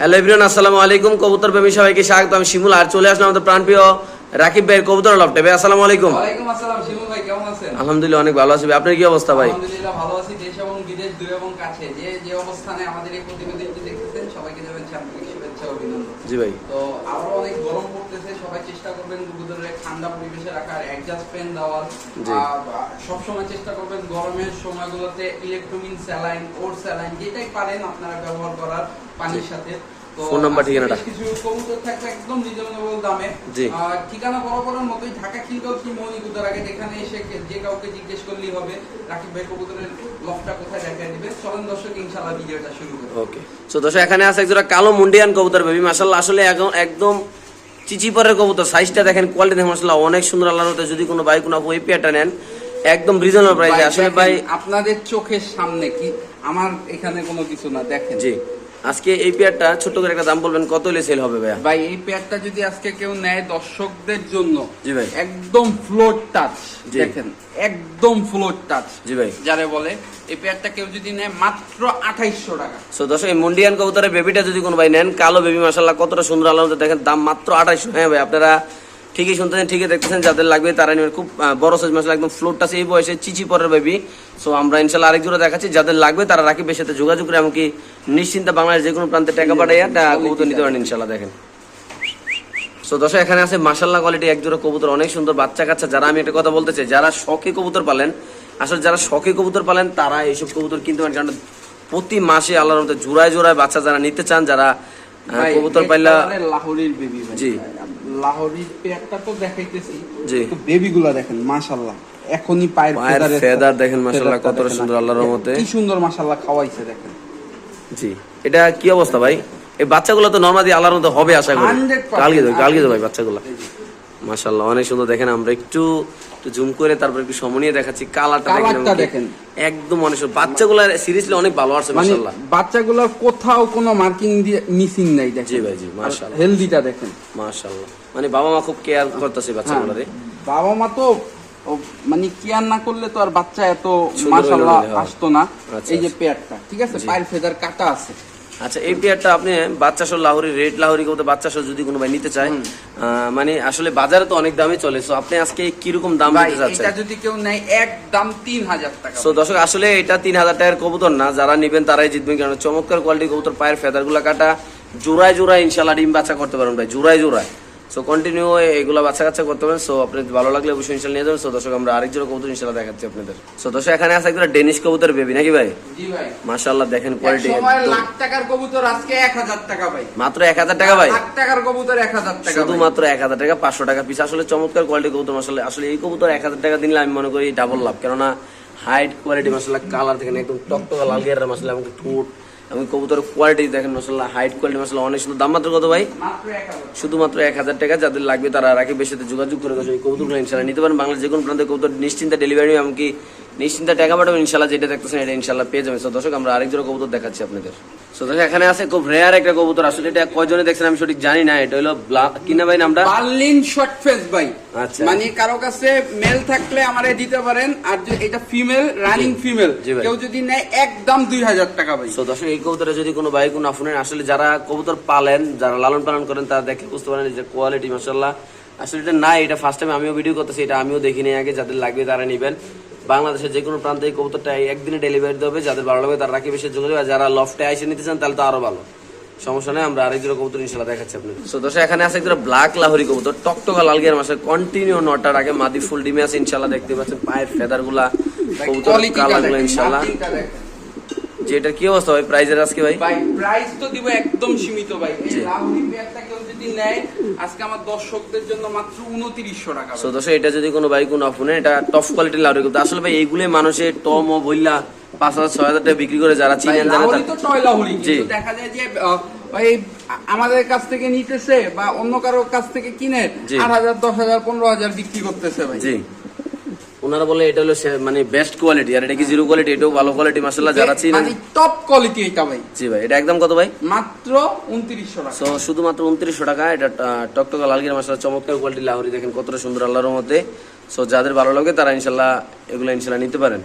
Hello everyone আসসালামু আলাইকুম। কবুতর প্রেমী সবাইকে স্বাগত। আমি শিমুল আর চলে আসলাম আমাদের প্রাণপ্রিয় রাকিব ভাইয়ের কবুতর লফটে ভাই আসসালামু আলাইকুম। ওয়ালাইকুম আসসালাম শিমুল ভাই কেমন আছেন? আলহামদুলিল্লাহ অনেক ভালো আছি ভাই। আপনার কি অবস্থা ভাই? আলহামদুলিল্লাহ ভালো আছি। দেশ এবং বিদেশ দূর এবং কাছে। যে যে অবস্থানে আমাদের এই প্রতিবেদনটি দেখতেছেন সবাইকে জানাচ্ছি আন্তরিক শুভেচ্ছা ও অভিনন্দন। জি ভাই। তো আরও অনেক গরম পড়তেছে সবাই চেষ্টা করবেন কবুতরের ঠান্ডা পরিবেশে রাখার অ্যাডজাস্ট ফ্যান দেওয়ার। সব সময় চেষ্টা করবেন গরমের সময়গুলোতে ইলেকট্রোমিন স্যালাইন ওর স্যালাইন যেটাই পারেন আপনারা ব্যবহার করার। সাথে। ফোন নাম্বার, ঠিকানাটা। কিছু কবুতর থাকবে একদম রিজনেবল দামে। আহ, ঠিকানা বরাবরের মতোই ঢাকা খিলগাঁও এখানে এসে যে কাউকে জিজ্ঞেস করলেই হবে। রাকিব ভাই কবুতরের লফটা কোথায় দেখা দিবে? চলেন দর্শক ইনশাআল্লাহ ভিডিওটা শুরু করি। ওকে। সো দর্শক এখানে আছে একজোড়া কালো মুন্ডিয়ান কবুতর বেবি। মাশাআল্লাহ আসলে একদম চিচিপরের কবুতর। সাইজটা দেখেন কোয়ালিটি দেখেন মাশাআল্লাহ অনেক সুন্দর আল্লাহর যদি কোনো ভাই কোনো পেয়ারটা নেন একদম রিজনেবল প্রাইসে আসলে ভাই আপনাদের চোখের সামনে কি? আমার এখানে কোনো কিছু না দেখেন। জি। আজকে এই পেয়ারটা ছোট্ট করে একটা দাম বলবেন কত হলে সেল হবে ভাইয়া? ভাই এই পেয়ারটা যদি আজকে কেউ নেয় দর্শকদের জন্য জি ভাই। একদম ফ্লোর টাচ। দেখেন একদম ফ্লোর টাচ জি ভাই। যারে বলে এই পেয়ারটা কেউ যদি নেয় মাত্র আঠাইশশো টাকা। সো দর্শক এই মুন্ডিয়ান কবুতরের বেবিটা যদি কোনো ভাই নেন কালো বেবি মাশাল্লাহ কতটা সুন্দর আল্লাহ দেখেন দাম মাত্র আঠাইশো হ্যাঁ ভাই আপনারা ঠিকই শুনতেছেন ঠিকই দেখতেছেন যাদের লাগবে তারা নেবেন খুব বড় সাইজ মাসাল একদম ফ্লোরটা এই বয়সে চিচি পরের বেবি সো আমরা ইনশাল্লাহ আরেক জোড়া দেখাচ্ছি। যাদের লাগবে তারা রাকিবের সাথে যোগাযোগ করে এমনকি নিশ্চিন্তে বাংলাদেশ যে কোনো প্রান্তে টাকা পাঠাইয়া কবুতর নিতে পারেন ইনশাল্লাহ দেখেন। সো দর্শক এখানে আছে মাসাল্লাহ কোয়ালিটি এক জোড়া কবুতর অনেক সুন্দর বাচ্চা কাচ্চা। যারা আমি একটা কথা বলতে চাই যারা শখে কবুতর পালেন আসলে যারা শখে কবুতর পালেন তারা এইসব কবুতর কিনতে পারেন। কারণ প্রতি মাসে আল্লাহর মধ্যে জোড়ায় জোড়ায় বাচ্চা যারা নিতে চান যারা কবুতর পাইলা জি। লাহোরির পেয়ারটা তো দেখাইতেছি। তো বেবিগুলা দেখেন মাশাআল্লাহ। এখনই পায়ের পায়ের feather-এর- দেখেন মাশাআল্লাহ দেখেন। সুন্দর আল্লাহর রহমতে। কি সুন্দর মাশাআল্লাহ খাওয়াইছে দেখেন। জি। এটা কি অবস্থা ভাই? এই বাচ্চাগুলো তো নর্মালি আল্লাহর মধ্যে হবে আশা করি। কালকে দেবো কালকে দেবো ভাই বাচ্চাগুলো। মাশাল্লাহ অনেক সুন্দর। দেখেন আমরা একটু একটু জুম করে তারপর একটু সমনিয়ে দেখাচ্ছি। কালারটা দেখেন। একদম অনেক সুন্দর। বাচ্চাগুলো সিরিয়াসলি অনেক ভালো আছে মানে মাশাল্লাহ বাচ্চাগুলোর কোথাও কোনো মার্কিং দিয়ে মিসিং নাই দেখেন। জি ভাই, জি, মাশাআল্লাহ। হেলদিটা দেখেন। মাশাল্লাহ মানে বাবা মা খুব কেয়ার করতেছে বাচ্চাগুলোরে। হ্যাঁ, বাবা মা তো মানে কেয়ার না করলে তো আর বাচ্চা এত মাশাআল্লাহ হ্যাঁ। আসতো না। আচ্ছা, এই যে আচ্ছা। পেয়ারটা ঠিক আছে? পায়ের ফেদার কাটা আছে। আচ্ছা এই পেয়ারটা আপনি বাচ্চা সহ লাহোরি রেড লাহোরি কবুতর বাচ্চা সহ যদি কোনো ভাই নিতে চায় মানে আসলে বাজারে তো অনেক দামই চলে সো আপনি আজকে কীরকম দাম দিতে চাচ্ছেন? এটা যদি কেউ নেয় একদম তিন হাজার টাকা। সো দর্শক আসলে এটা তিন হাজার টাকার কবুতর না যারা নিবেন তারাই জিতবেন কারণ চমৎকার কোয়ালিটি কবুতর পায়ের ফেদারগুলা কাটা জোড়ায় জোড়ায় ইনশাল্লাহ ডিম বাচ্চা করতে পারবেন ভাই জোড়ায় জোড়ায়। সো কন্টিনিউ এগুলো বাচ্চা কাচ্চা করতে পারেন সো আপনি ভালো লাগলে অবশ্যই ইনশাল্লাহ নিয়ে যাবেন। সো দর্শক আমরা আরেক জোড়া কবুতর ইনশাল্লাহ দেখাচ্ছি আপনাদের। সো দর্শক এখানে আছে একটা ডেনিশ কবুতর বেবি নাকি ভাই? মাশাল্লাহ দেখেন কোয়ালিটি লাখ টাকার কবুতর আজকে এক হাজার টাকা ভাই। মাত্র এক হাজার টাকা ভাই? লাখ টাকার কবুতর এক হাজার টাকা ভাই। শুধুমাত্র এক হাজার টাকা পাঁচশো টাকা পিস আসলে চমৎকার কোয়ালিটি কবুতর আসলে আসলে এই কবুতর এক হাজার টাকা দিলে আমি মনে করি ডাবল লাভ। কেননা হাইট কোয়ালিটি মশলা কালার দেখেন একদম টকটকা লাল গের মশলা এবং ঠোঁট। এবং কবুতরের কোয়ালিটি দেখেন মশলা হাইট কোয়ালিটি মশলা অনেক সুন্দর। দাম মাত্র কত ভাই? শুধুমাত্র এক হাজার টাকা, যাদের লাগবে তারা রাখি সাথে যোগাযোগ করে এই কবুতরগুলো ইনশাল্লাহ নিতে পারেন। বাংলাদেশ যে কোনো প্রান্তে কবুতর নিশ্চিন্তে ডেলিভারি এমনকি নিশ্চিন্তে টাকা পাঠাবেন ইনশাল্লাহ যেটা দেখতেছেন এটা ইনশাল্লাহ পেয়ে যাবেন। সো দর্শক আমরা আরেক জোড়া কবুতর দেখাচ্ছি আপনাদের। সো দর্শক এখানে আছে খুব রেয়ার একটা কবুতর। আসলে এটা কয়জনে দেখছেন আমি সঠিক জানি না এটা হলো ব্লা- কিনা ভাই নামটা? বার্লিন শর্ট ফেস ভাই। আচ্ছা। মানে কারও কাছে মেল থাকলে আমারে দিতে পারেন আর যে এটা ফিমেল রানিং ফিমেল কেউ যদি নেয় একদম দুই হাজার টাকা ভাই। তো দর্শক এই কবুতরে যদি কোনো ভাই কোনো আফুনের আসলে যারা কবুতর পালেন যারা লালন পালন করেন তারা দেখে বুঝতে পারেন যে কোয়ালিটি মাসাল্লাহ আসলে এটা না এটা ফার্স্ট টাইম আমিও ভিডিও করতেছি এটা আমিও দেখিনি আগে যাদের লাগবে তারা নেবেন। বাংলাদেশের যে কোনো প্রান্তে এই কবুতরটা একদিনে ডেলিভারি দেবে যাদের ভালো লাগবে তারা রাখি বেশি যোগাযোগ আর যারা লফটে আইসে নিতে চান তাহলে তো আরও ভালো। সমস্যা নেই আমরা আরেকজন জোড়া কবুতর ইনশাল্লাহ দেখাচ্ছি আপনি সো এখানে আছে একটা ব্ল্যাক লাহরি কবুতর টকটকা লাল গিয়ার মাসে কন্টিনিউ নটার আগে মাদি ফুল ডিমে আছে ইনশাল্লাহ দেখতে পাচ্ছেন পায়ের ফেদারগুলা কবুতর কোয়ালিটিটা কালারগুলো ইনশাল্লাহ যে এটার কি অবস্থা ভাই? প্রাইজের আজকে ভাই? ভাই প্রাইস তো দিব একদম সীমিত ভাই। এই। লাহুরি পেয়ারটা কেউ যদি নেয় আজকে আমার দর্শকদের জন্য মাত্র উনত্রিশশো টাকা সো ভাই। দর্শক এটা যদি কোনো বাইক কোনো অফুনে এটা টপ কোয়ালিটির লাউরি কিন্তু। আসলে ভাই এইগুলো মানুষের টম ও বইলা পাঁচ হাজার ছয় হাজার টাকা বিক্রি করে যারা ভাই, চিনেন জানে লাহুরি তো টয় লাহুরি কিন্তু দেখা যায় যে ভাই আমাদের কাছ থেকে নিতেছে বা অন্য কারোর কাছ থেকে কিনে জি। আট হাজার দশ হাজার পনেরো হাজার বিক্রি করতেছে ভাই। জি। ওনারা বলে এটা হলো মানে বেস্ট কোয়ালিটি আর এটা কি জিরো কোয়ালিটি এটাও ভালো কোয়ালিটি মাসাল্লাহ যারা চিনেন। মানে টপ কোয়ালিটি এটা ভাই। জি ভাই এটা একদম কত ভাই? মাত্র উনত্রিশশো টাকা। সো শুধুমাত্র উনত্রিশশো টাকা এটা টকটকা লালগির মাসাল্লাহ চমৎকার কোয়ালিটি লাহোরি দেখেন কতটা সুন্দর আল্লাহর মধ্যে সো যাদের ভালো লাগে তারা ইনশাল্লাহ এগুলো ইনশাল্লাহ নিতে পারেন।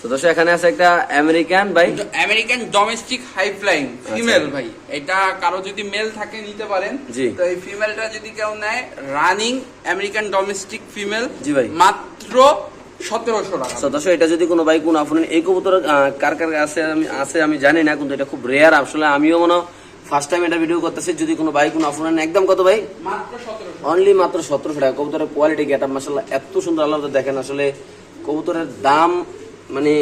তো দর্শক এখানে আছে একটা আমেরিকান ভাই। American domestic high flying female. ভাই। এটা কারও যদি মেল থাকে নিতে পারেন। জি। তো এই ফিমেলটা যদি কেউ নেয় রানিং আমেরিকান ডোমেস্টিক ফিমেল জি ভাই। মাত্র সতেরোশো টাকা। তো দর্শক এটা যদি কোনো ভাই কোনো আফুনেন এই কবুতর কার কার আছে আমি আছে আমি জানি না কিন্তু এটা খুব রেয়ার আসলে আমিও মনে ফার্স্ট টাইম এটা ভিডিও করতেছি যদি কোনো ভাই কোনো আফুনেন একদম কত ভাই? অনলি মাত্র সতেরোশো টাকা। কবুতরের কোয়ালিটি গেট মাসাল্লাহ এত সুন্দর আল্লাহ দেখেন আসলে কবুতরের দাম মানে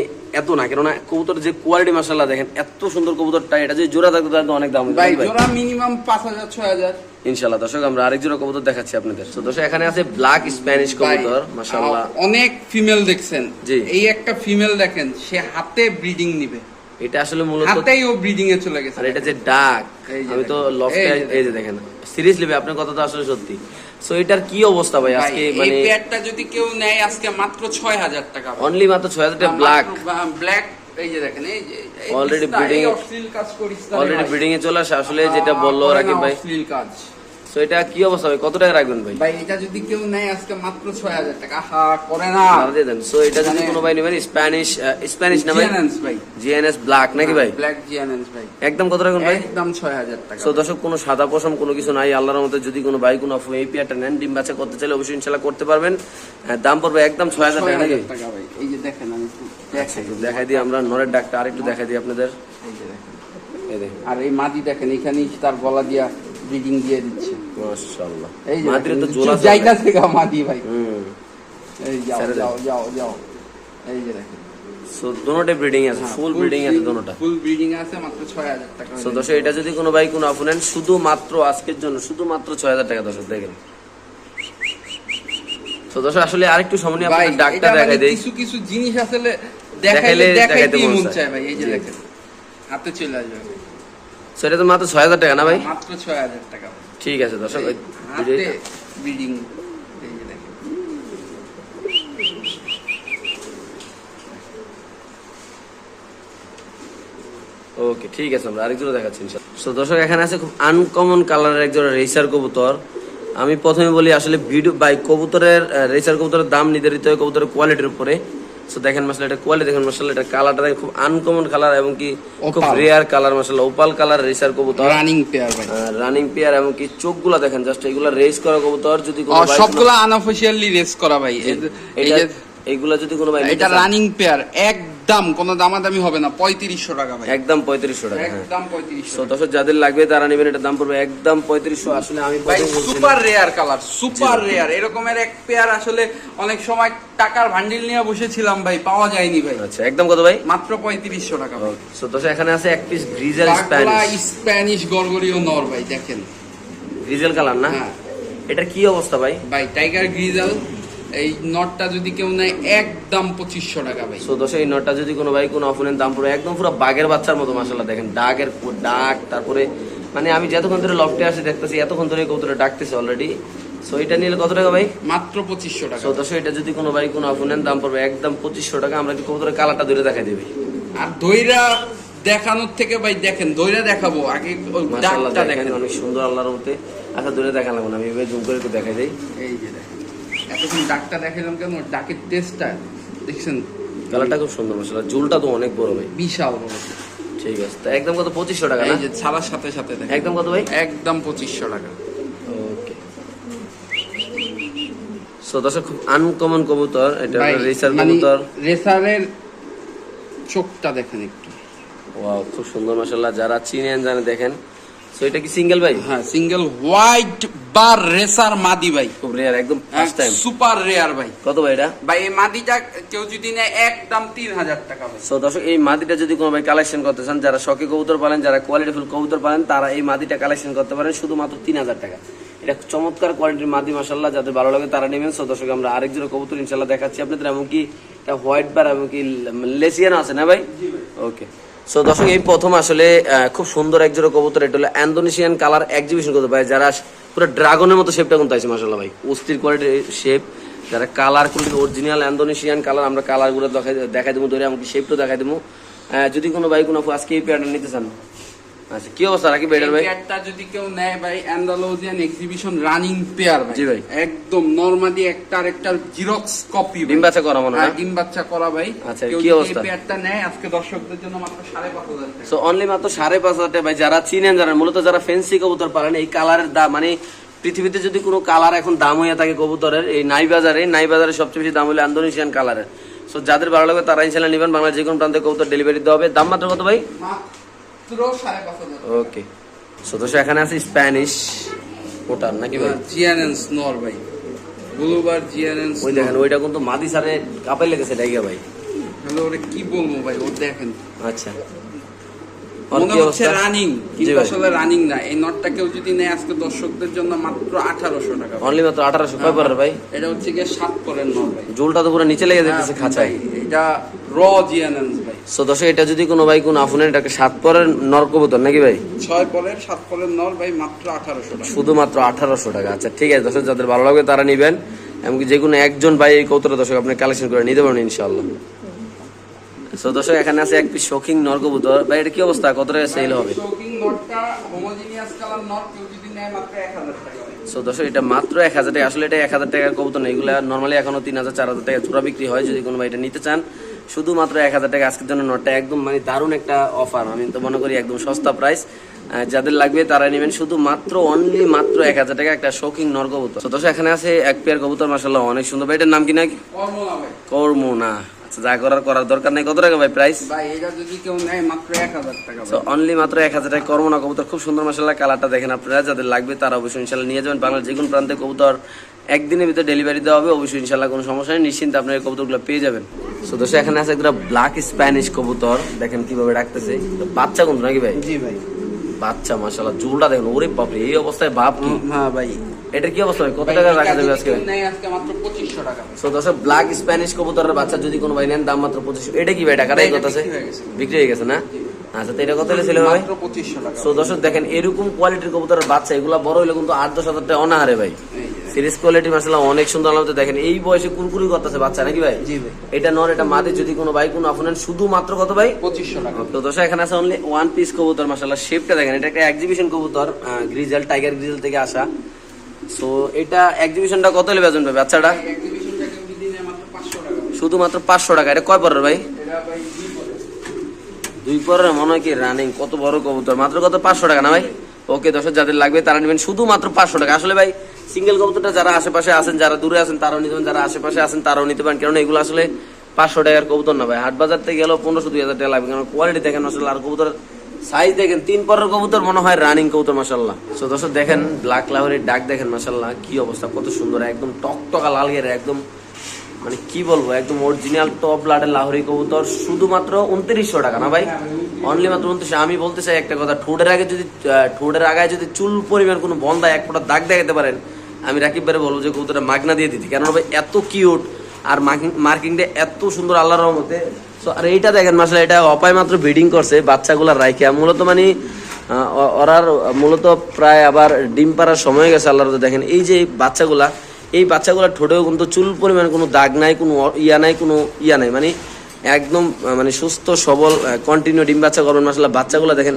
এত না কেননা কবুতরের যে কোয়ালিটি মাসাল্লাহ দেখেন এত সুন্দর কবুতরটা এটা যদি জোড়া থাকতো তাহলে অনেক দাম ভাই জোড়া মিনিমাম পাঁচ হাজার ছয় হাজার। ইনশাল্লাহ দর্শক আমরা আরেক জোড়া কবুতর দেখাচ্ছি আপনাদের। তো দর্শক এখানে আছে ব্ল্যাক স্প্যানিশ কবুতর অনেক ফিমেল দেখছেন। জি। এই একটা ফিমেল দেখেন সে হাতে ব্রিডিং নিবে। এটা আসলে মূলত হাতেই ও ব্রিডিং এ চলে গেছে। আর এটা যে ডাক যে আমি তো লফটে এই যে দেখেন। সিরিয়াসলি ভাই আপনার কথা তো আসলে সত্যি। সো এটার কি অবস্থা ভাই? আজকে আজকে এই প্যাডটা যদি কেউ নেয় আজকে মাত্র ছয় হাজার টাকা অনলি মাত্র ছয় হাজার টাকা ব্ল্যাক ব্ল্যাক এই যে দেখেন এই অলরেডি বিডিং অলরেডি বিডিং এ চলে আসে আসলে যেটা বলল রাকিব ভাই। কাজ। সো এটা কি অবস্থা ভাই? কত টাকা রাখবেন ভাই? ভাই এটা যদি কেউ নেয় আজকে মাত্র ছয় হাজার টাকা। হা করে না। দিয়ে দেন। সো এটা যদি মানে- কোনো ভাই নেবেন স্প্যানিশ স্প্যানিশ না ভাই। জিএনএনস ভাই জিএনএস ব্ল্যাক নাকি ভাই? ব্ল্যাক জিএনএনস ভাই। একদম কত রাখবেন ভাই? একদম ছয় হাজার টাকা। সো দর্শক কোনো সাদা পশম কোনো কিছু নাই। আল্লাহর মধ্যে যদি কোনো ভাই কোনো এই পেয়ারটা নেন ডিম বাচ্চা করতে চাইলে অবশ্যই ইনশাল্লাহ করতে পারবেন। হ্যাঁ, দাম পড়বে একদম ছয় হাজার টাকা নাকি? এই যে দেখেন আমি আচ্ছা, দেখাই দিই আমরা নরের ডাকটা। আরেকটু দেখাই দিই আপনাদের। এই দেখেন। আর এই মাদি দেখেন এখানেই তার গলা দিয়া ব্রিডিং দিয়ে দিচ্ছে। মাশাআল্লাহ। এই যে তো জোলা জায়গা থেকে মাদি ভাই। হুম। এই যাও যাও যাও যাও। এই যে দেখেন। সো দোনোটা ব্রিডিং আছে ফুল ব্রিডিং আছে দোনোটা। ফুল ব্রিডিং আছে মাত্র ছয় হাজার টাকা সো দর্শক এটা যদি কোনো ভাই কোনো আপু নেন শুধুমাত্র আজকের জন্য টাকা দর্শক দেখেন। তো দর্শক আসলে আরেকটু সামনে আপনাদের মানে দেখাই দেই। কিছু কিছু জিনিস আসলে দেখাইলে দেখাইতে মন মন। চায়। ভাই এই যে দেখেন। হাতে চলে আসবে। সো এটা তো মাত্র ছয় হাজার টাকা না ভাই? মাত্র ছয় হাজার টাকা। ঠিক আছে দর্শক ব্রিডিং ওকে ঠিক আছে আমরা আরেকজোড়া দেখাচ্ছি সো দর্শক এখানে আছে খুব আনকমন কালারের একজোড়া রেসার কবুতর। আমি প্রথমে বলি আসলে ভিডিও বাই কবুতরের রেসার কবুতরের দাম নির্ধারিত হয় কবুতরের কোয়ালিটির উপরে। সো দেখেন মাসাল এটা কোয়ালিটি দেখেন মাসাল এটা কালারটা দেখেন খুব আনকমন কালার এবং কি খুব রেয়ার কালার মাসাল ওপাল কালার রেসার কবুতর। রানিং পেয়ার ভাই। রানিং পেয়ার এবং কি চোখগুলো দেখেন জাস্ট এগুলা রেস করা কবুতর যদি কোনো সবগুলা আনঅফিশিয়ালি রেস করা ভাই। এই যে- এইগুলা যদি কোনো ভাই এটা রানিং পেয়ার একদম কোনো দামাদামি হবে না পঁয়ত্রিশশো টাকা ভাই। একদম পঁয়ত্রিশশো টাকা হ্যাঁ। একদম পঁয়ত্রিশশো দর্শক যাদের লাগবে তারা নেবেন এটা দাম পড়বে একদম পঁয়ত্রিশশো আসলে আমি ভাই super rare colour super rare এরকমের এক পেয়ার আসলে অনেক সময় টাকার ভান্ডিল নিয়ে বসেছিলাম ভাই পাওয়া যায়নি ভাই। আচ্ছা একদম কত ভাই? মাত্র পঁয়ত্রিশশো টাকা ভাই। সো দর্শক এখানে আছে এক পিস গ্রিজেল স্প্যানিশ স্প্যানিশ গরগরীয় নর ভাই দেখেন। গ্রিজেল কালার না? হ্যাঁ। এটার কি অবস্থা ভাই? ভাই টাইগার গ্রিজাল এই নটটা যদি কেউ নেয় একদম পঁচিশশো টাকা ভাই। সো দর্শক এই নটটা যদি কোনো ভাই কোনো অফুনের দাম পড়বে একদম পুরো বাঘের বাচ্চার মতো মাসাল্লাহ দেখেন ডাকের ডাক তারপরে মানে আমি যতক্ষণ ধরে লফটে আসি দেখতেছি এতক্ষণ ধরে কৌতরে ডাকতেছে অলরেডি সো এটা নিলে কত টাকা ভাই? মাত্র পঁচিশশো টাকা। সো দর্শক এটা যদি কোনো ভাই কোনো অফুনের দাম পড়বে একদম পঁচিশশো টাকা আমরা কি কৌতরে কালারটা ধরে দেখা দেবে আর দইরা দেখানোর থেকে ভাই দেখেন দইরা দেখাবো আগে ডাকটা দেখেন অনেক সুন্দর আল্লাহর মধ্যে আচ্ছা দূরে দেখালাম না আমি এভাবে জুম করে একটু দেখাই দেই। এই যে দেখেন। এতক্ষণ ডাকটা দেখালাম কেন? ডাকের টেস্টটা দেখছেন? কালারটা খুব সুন্দর মশলা ঝুলটা তো অনেক বড় ভাই। বিশাল বড়। ঠিক আছে তা একদম কত? পঁচিশশো টাকা না? এই যে ছাড়ার সাথে সাথে একদম কত ভাই? একদম পঁচিশশো টাকা। ওকে। সো দর্শক খুব আনকমন কবুতর এটা রেসার মানে কবুতর। রেসারের চোখটা দেখেন একটু। ওয়াও খুব সুন্দর যারা চিনেন জানে দেখেন। সো এটা কি সিঙ্গেল ভাই? হ্যাঁ সিঙ্গেল হোয়াইট বার রেসার মাদি ভাই। খুব রেয়ার একদম ফার্স্ট টাইম সুপার রেয়ার ভাই। কত ভাই এটা? ভাই এই মাদিটা কেউ যদি নেয় একদম তিন হাজার টাকা ভাই। সো দর্শক এই মাদিটা যদি কোনো ভাই কালেকশন করতে চান যারা শখে কবুতর পালেন যারা কোয়ালিটিফুল কবুতর পালেন তারা এই মাদিটা কালেকশন করতে পারেন শুধুমাত্র তিন হাজার টাকা। এটা চমৎকার কোয়ালিটির মাদি মাসাল্লাহ যাদের ভালো লাগে তারা নেবেন। সো দর্শক আমরা আরেক জোড়া কবুতর ইনশাল্লাহ দেখাচ্ছি আপনাদের এমনকি হোয়াইট বার এমনকি লেসিয়ান আছে না ভাই? ওকে সো দর্শক, এই প্রথম আসলে খুব সুন্দর এক জোড়া কবুতর। এটা হলো অ্যান্দোনেশিয়ান কালার এক্সিবিশন করতে পারে। যারা পুরো ড্রাগনের মতো শেপটা কিন্তু আছে মাসাল্লাহ ভাই। অস্থির কোয়ালিটির শেপ যারা colour quality original Indonesian colour আমরা কালারগুলো দেখাই দেখাই দেবো, ধরে এমনকি শেপটাও দেখাই দেবো। যদি কোনো ভাই, কোনো আজকে এই প্যাটার্ন নিতে চান আচ্ছা কি অবস্থা ভাই পেয়ারটা যদি কেউ নেয় ভাই অ্যান্ডালোজিয়ান এক্সিবিশন রানিং পেয়ার ভাই। জি ভাই। একদম নরমালি একটা আরেকটার জিরক্স কপি ডিম বাচ্চা করা মনে হয় হ্যাঁ, ডিম বাচ্চা করা ভাই। আচ্ছা, কি অবস্থা? পেয়ারটা নেয় আজকে দর্শকদের জন্য মাত্র সাড়ে পাঁচ হাজার টাকা। সো অনলি মাত্র সাড়ে পাঁচ হাজার টাকা ভাই যারা চিনেন যারা মূলত যারা ফেন্সি কবুতর পারেন এই কালারের দাম মানে পৃথিবীতে যদি কোনো কালার এখন দাম হয়ে থাকে কবুতরের এই নাই বাজারে নাই বাজারে সবচেয়ে বেশি দাম হলো আন্দোনেশিয়ান কালারের সো যাদের ভালো লাগবে তারা ইনশাল্লাহ নেবেন। বাংলার যে কোনো প্রান্তে কবুতর ডেলিভারি দেওয়া হবে। দাম মাত্র কত ভাই? মাত্র সাড়ে পাঁচ হাজার ওকে সো এখানে আছে স্প্যানিশ ওটার নাকি ভাই? জিয়ানেন্স নর ভাই। ব্লুবার জিয়ানেন্স ওই দেখেন ওইটা কিন্তু মাদি সারে কাপাই লেগেছে ডাইগা ভাই। হ্যালো ওরে কি বলব ভাই ওর দেখেন। আচ্ছা। মনে হচ্ছে রানিং জি কিন্তু আসলে রানিং না। এই নটটা কেউ যদি নেয় আজকে দর্শকদের জন্য মাত্র আঠারোশো টাকা ভাই। অনলি মাত্র আঠারোশো। কয় পরের ভাই? এটা হচ্ছে গিয়ে সাত পরের ভাই। জোলটা তো পুরো নিচে লেগে যেতেছে খাঁচায়। এটা র জিয়ানেন্স সো দর্শক এটা যদি কোনো ভাই কোনো আফুনের এটাকে সাত পরের নাকি ভাই? ছয় পরের সাত পরের নর ভাই মাত্র আঠারোশো টাকা। শুধুমাত্র আঠারোশো টাকা। আচ্ছা ঠিক আছে দর্শক যাদের ভালো লাগবে তারা নিবেন। এমনকি যে কোনো একজন ভাই এই কৌতরা দর্শক আপনি কালেকশন করে নিতে পারেন ইনশাল্লাহ সো দর্শক এখানে আছে এক পিস শৌখিন নরকবুতর ভাই এটা কি অবস্থা? কত টাকা সেল হবে? সো দর্শক এটা মাত্র এক হাজার টাকা। আসলে এটা এক হাজার টাকার কবুতর না। এগুলো নর্মালি এখনও তিন হাজার চার হাজার টাকা চূড়া বিক্রি হয়। যদি কোনো ভাই এটা নিতে চান শুধুমাত্র এক হাজার টাকা আজকের জন্য নটটা একদম মানে দারুণ একটা অফার আমি তো মনে করি একদম সস্তা প্রাইস যাদের লাগবে তারা নেবেন শুধু মাত্র অনলি মাত্র এক হাজার টাকা একটা শৌখিন নর কবুতর। তো এখানে আছে এক পেয়ার কবুতর মাসাল্লাহ অনেক সুন্দর। ভাই এটার নাম কি নাকি? কর্ম যা করার করার দরকার নেই। কত টাকা ভাই প্রাইস ভাই এটা যদি কেউ নেয় মাত্র এক হাজার টাকা তো অনলি মাত্র টাকা কর্মনা কবুতর খুব সুন্দর মাসাল্লাহ কালারটা দেখেন আপনারা যাদের লাগবে তারা অবশ্যই ইনশাল্লাহ নিয়ে যাবেন। বাংলার যে কোনো প্রান্তে কবুতর একদিনের ভিতরে ডেলিভারি দেওয়া হবে অবশ্যই ইনশাল্লাহ কোনো সমস্যা নেই। নিশ্চিন্তে আপনার এই কবুতরগুলো পেয়ে যাবেন। তো দোষে এখানে আছে একটা ব্ল্যাক স্প্যানিশ কবুতর। দেখেন কীভাবে ডাকতেছে। বাচ্চা কোন নাকি ভাই? জি ভাই। বাচ্চা মাসাল্লাহ জুলটা দেখেন ওরে বাপরে এই অবস্থায় বাপ কি? হ্যাঁ ভাই। এটার কি অবস্থা? কত টাকা রাখা যাবে আজকে? আজকে মাত্র পঁচিশশো টাকা। সো দর্শক ব্ল্যাক স্প্যানিশ কবুতরের বাচ্চা যদি কোনো ভাই নেন দাম মাত্র এটা কি ভাই টাকাটাই এটা কত আছে? বিক্রি হয়ে গেছে। না? আচ্ছা তো এটা কত ছিল ভাই? মাত্র সো দর্শক দেখেন এরকম কোয়ালিটির কবুতরের বাচ্চা এগুলা বড় হইলে কিন্তু আট দশ হাজার টাকা অনাহারে ভাই। এই সিরিজ কোয়ালিটি মাসালা অনেক সুন্দর আলাদা। দেখেন এই বয়সে কুরকুরি করতেছে বাচ্চা নাকি ভাই? এটা নর এটা মাদি যদি কোনো ভাই কোনো আপনার শুধুমাত্র কত ভাই? পঁচিশশো টাকা। তো এখানে আছে অনলি ওয়ান পিস কবুতর মাসাল্লাহ শেপটা দেখেন এটা একটা এক্সিবিশন কবুতর গ্রিজেল টাইগার গ্রিজেল থেকে আসা। সো এটা এক্সিবিশনটা কত হলে বেতন পাবে বাচ্চাটা শুধুমাত্র পাঁচশো টাকা, এটা কয় পরের ভাই? দুই পরের, মনে হয় কি রানিং কত বড় কবুতর, মাত্র কত? পাঁচশো টাকা না ভাই? ওকে দর্শক, যাদের লাগবে তারা নেবেন শুধুমাত্র পাঁচশো টাকা। আসলে ভাই সিঙ্গেল কবুতরটা যারা আশেপাশে আছেন, যারা দূরে আছেন, তারাও নিতে পারেন, যারা আশেপাশে আছেন, তারাও নিতে পারেন। কারণ এগুলো আসলে পাঁচশো টাকার কবুতর না ভাই। হাট বাজার থেকে গেলেও পনেরোশো, দুই হাজার টাকা লাগবে। কারণ কোয়ালিটি দেখেন, আসলে আর কবুতর সাইজ দেখেন, তিন পরের কবুতর মনে হয় রানিং কবুতর মাসাল্লাহ দর্শক দেখেন ব্ল্যাক ডাক দেখেন মাসাল্লাহ কি অবস্থা, কত সুন্দর, একদম টকটকা লাল গেরে একদম মানে কি বলব, একদম অরিজিনাল টপ ব্লাডের লাহোরি কবুতর, শুধুমাত্র উনত্রিশশো টাকা, না ভাই? অনলি মাত্র উনত্রিশ আমি বলতে চাই একটা কথা, ঠোঁটের আগে যদি ঠোঁটের আগায় যদি চুল পরিমাণ কোনো বন্ধা এক ফোঁটা দাগ দেখাতে পারেন, আমি রাকিব ভাই বলব যে কবুতরটা মাগনা দিয়ে দিতে। কেন ভাই, এত কিউট আর মার্কিংটা এত সুন্দর, আল্লাহর রহমতে সো আর এইটা দেখেন মাসলে এটা অপায় মাত্র ব্রিডিং করছে, বাচ্চাগুলা রাইখে। মূলত মানে ওরার মূলত প্রায় আবার ডিম পাড়ার সময় গেছে, আল্লাহর দেখেন, এই যে বাচ্চাগুলা, এই বাচ্চাগুলো ঠোঁটেও কিন্তু চুল পরিমাণ কোনো দাগ নাই, কোনো ইয়া নাই, কোনো ইয়া নাই। মানে একদম মানে সুস্থ, সবল কন্টিনিউ ডিম বাচ্চা করবেন মাসাল্লাহ বাচ্চাগুলো দেখেন,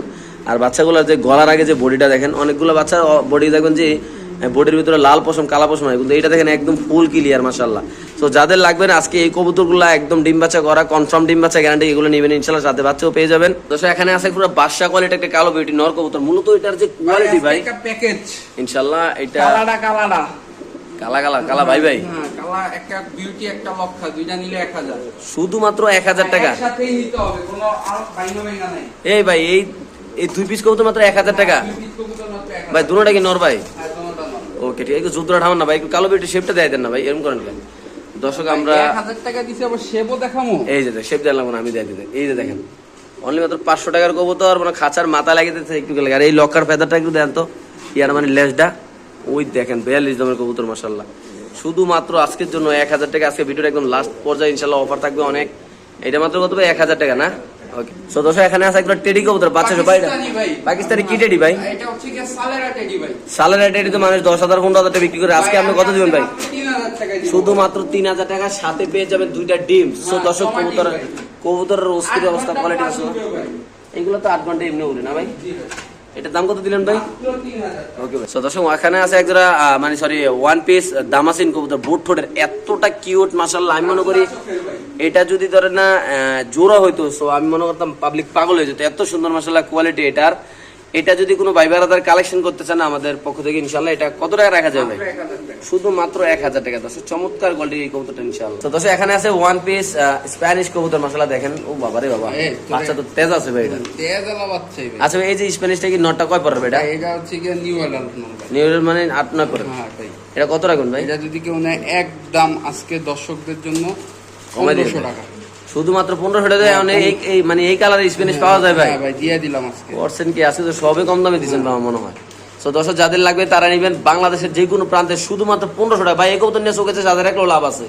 আর বাচ্চাগুলোর যে গলার আগে যে বডিটা দেখেন, অনেকগুলো বাচ্চা বডি দেখবেন যে বডির ভিতরে লাল পশম কালা পশম হয় কিন্তু এটা দেখেন একদম ফুল ক্লিয়ার মাসাল্লাহ তো যাদের লাগবে না আজকে এই কবুতরগুলো একদম ডিম বাচ্চা করা কনফার্ম ডিম বাচ্চা গ্যারান্টি এগুলো নেবেন ইনশাল্লাহ সাথে বাচ্চাও পেয়ে যাবেন। তো এখানে আছে পুরো বাদশা কোয়ালিটি একটা কালো বিউটি নর কবুতর। মূলত এটার যে কোয়ালিটি ভাই একটা প্যাকেজ ইনশাল্লাহ এটা কালাডা কালাডা। কালা কালা কালা ভাই ভাই। হ্যাঁ কালা একটা বিউটি একটা লক্ষা দুইটা নিলে এক হাজার। শুধুমাত্র এক হাজার টাকা। একসাথেই নিতে হবে কোনো আর বাইনা বাইনা নাই। এই ভাই এই এই দুই পিস কবুতর মাত্র এক হাজার টাকা। ভাই। দুটোটা কি নর ভাই? হ্যাঁ। ওকে ঠিক আছে। যুদ্ধটা ঠামান না ভাই কালো বেটি শেপটা দেয় দেন না ভাই এরকম করেন কেন? দর্শক আমরা হাজার টাকা দিছে আবার সেবও দেখামো। এই যে শেপ দিলাম না আমি দেয় দিতে এই যে দেখেন অনলি মাত্র পাঁচশো টাকার কবুতর মানে খাঁচার মাথা লাগিয়ে দিতে একটু গেলে। আর এই লক্কার ফেদারটা একটু দেন তো ইয়ার মানে লেজটা। ওই দেখেন বিয়াল্লিশ দামের কবুতর মাসাল্লাহ শুধুমাত্র আজকের জন্য এক হাজার টাকা আজকে ভিডিওর একদম লাস্ট পর্যায়ে ইনশাল্লাহ অফার থাকবে অনেক। এটা মাত্র কত ভাই? এক হাজার টাকা না? ওকে সো দর্শক এখানে আছে একটা টেডি কবুতর বাচ্চা ভাই। পাকিস্তানি কি টেডি ভাই? এটা হচ্ছে কি সালেরা টেডি ভাই। সালের টেডি তো মানুষ দশ হাজার পনেরো হাজার টাকা বিক্রি করে। আজকে আপনি কত দিবেন ভাই। শুধুমাত্র তিন হাজার টাকা সাথে পেয়ে যাবেন দুইটা ডিম। সো দশক দর্শক কবুতর কবুতরের অস্থির অবস্থা কোয়ালিটি ভাই। এগুলো তো আট ঘণ্টা এমনি উড়ে না ভাই। এটার দাম কত দিলেন ভাই? ওকে ভাই। দর্শক, এখানে আছে এক জোড়া মানে সরি ওয়ান পিস দামাসিন কবুতর, বুট ঠোঁটের। এতটা কিউট মাসাল্লাহ আমি মনে করি এটা যদি ধরে না জোড়া হইতো সো আমি মনে করতাম পাবলিক পাগল হয়ে যেত। এত সুন্দর মাসাল্লাহ কোয়ালিটি এটার। এটা যদি কোনো ভাই বেড়াদার কালেকশন করতে চান আমাদের পক্ষ থেকে ইনশাল্লাহ এটা কত টাকা রাখা যাবে? শুধুমাত্র এক হাজার টাকা দশ চমৎকার কোয়ালিটির এই কবুতরটা ইনশাল্লাহ তো দর্শক এখানে আছে ওয়ান পিস স্প্যানিশ কবুতর মশলা দেখেন। ও বাবা এই, তো বাচ্চা তো তেজ আছে ভাই এটা। ভাই আচ্ছা এই যে স্প্যানিশটা কি নটটা কয় পড়বে এটা? এটা হচ্ছে গিয়ে নিউ ভাই নিউ ইয়ার মানে আট নয় পড়বে হ্যাঁ ভাই এটা কত রাখুন ভাই? এটা যদি কেউ নেয় একদম আজকে দর্শকদের জন্য দিয়ে পনেরোশো টাকা। শুধুমাত্র পনেরোশো টাকা দেয় মানে এই এই- মানে এই কালারের স্প্যানিশ পাওয়া যায় ভাই। হ্যাঁ ভাই দিয়ে দিলাম আজকে। কি আছে? তো সবে কম দামে দিচ্ছেন আমার মনে হয়। তো দর্শক যাদের লাগবে তারা নিবেন বাংলাদেশের যে কোনো প্রান্তে শুধুমাত্র পনেরোশো টাকা ভাই একেও তো নিয়ে চোখেছে যাদের একলো লাভ আছে।